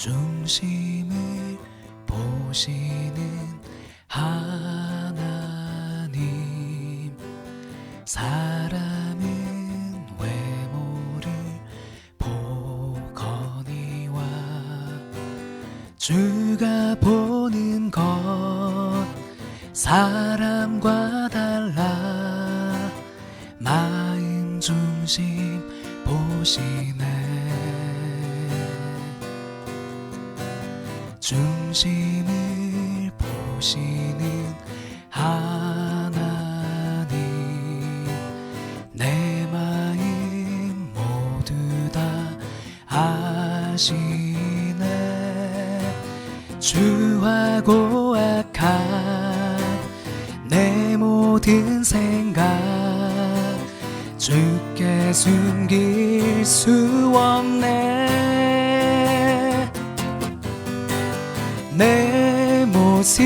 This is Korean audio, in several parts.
중심을 보시는 하나님 사람은 외모를 보거니와 주가 보는 것 사람과 달라 마음 중심 보시네 중심을 보시는 하나님 내 마음 모두 다 아시네. 주하고 악한 내 모든 생각 주께 숨길 수 없네 내 모습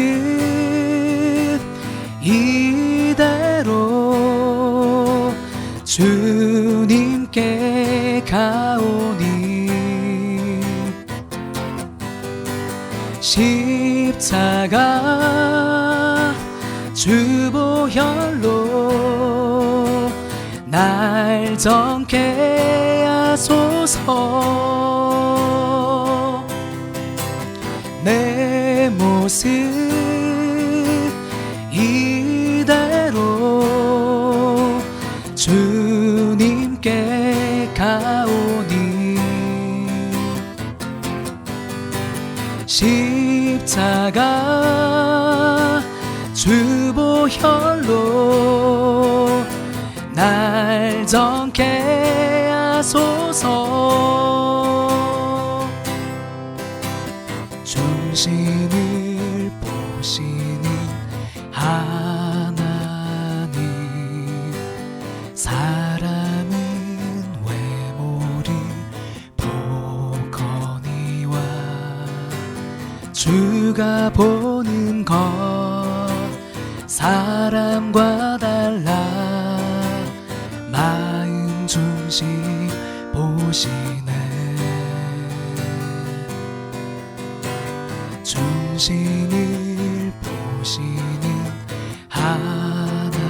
이대로 주님께 가오니 십자가 주보혈로 날 정케 하소서 모습 이대로 주님께 가오니 십자가 주보혈로 날 정케 하소서 보시는 하나님. 사람은 외모를 보거니와 주가 보는 것 사람과 달라 마음 중심 보시네. 중심을 보시는 하나님.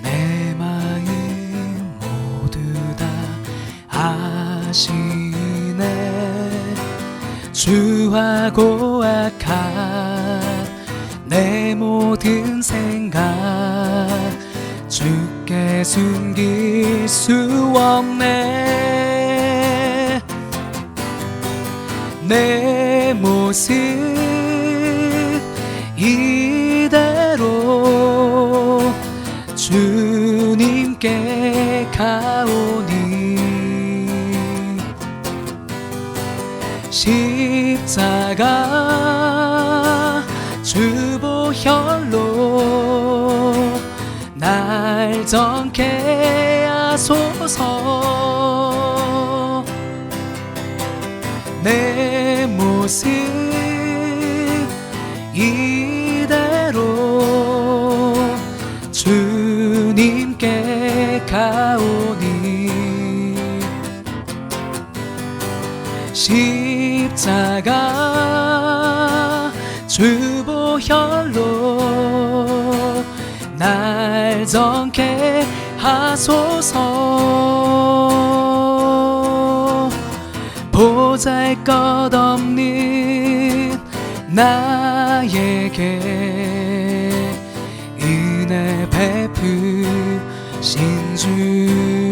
내 마음 모두 다 아시네. 주하고 악한 내 모든 생각 주께 숨길 수 없네. 내 모습 십자가 주보혈로 날 정케 하소서. 내 모습 이 십자가 주보혈로 날 정케 하소서. 보잘것 없는 나에게 은혜 베푸신 주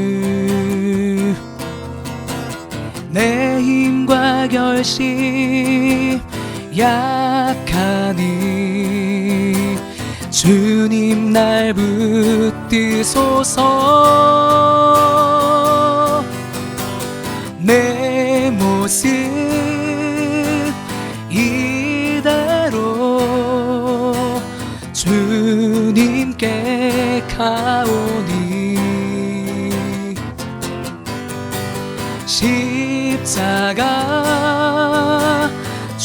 결심 약하니 주님 날 붙드소서. 내 모습 이대로 주님께 가오니 십자가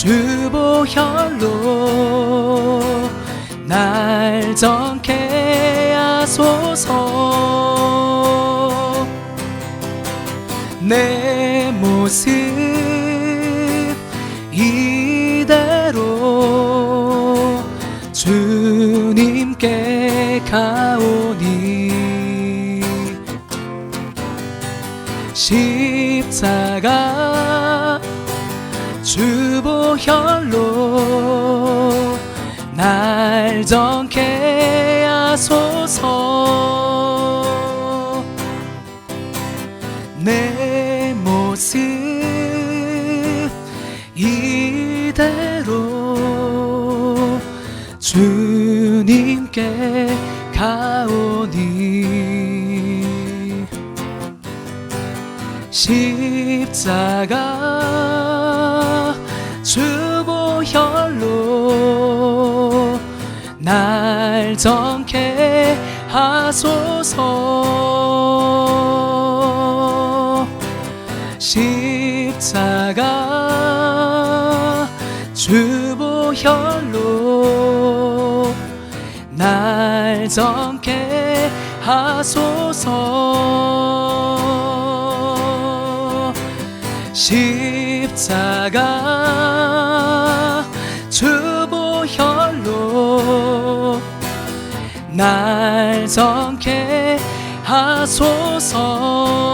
주보혈로 날 정케 하소서. 내 모습 이대로 주님께 가오니 십자가 주보혈로 날 정케 하소서. 내 모습 이대로 주님께 가오니 십자가 혈로 날 정케 하소서. 십자가 주보 혈로 날 정케 하소서. 십자가 날 정케 하소서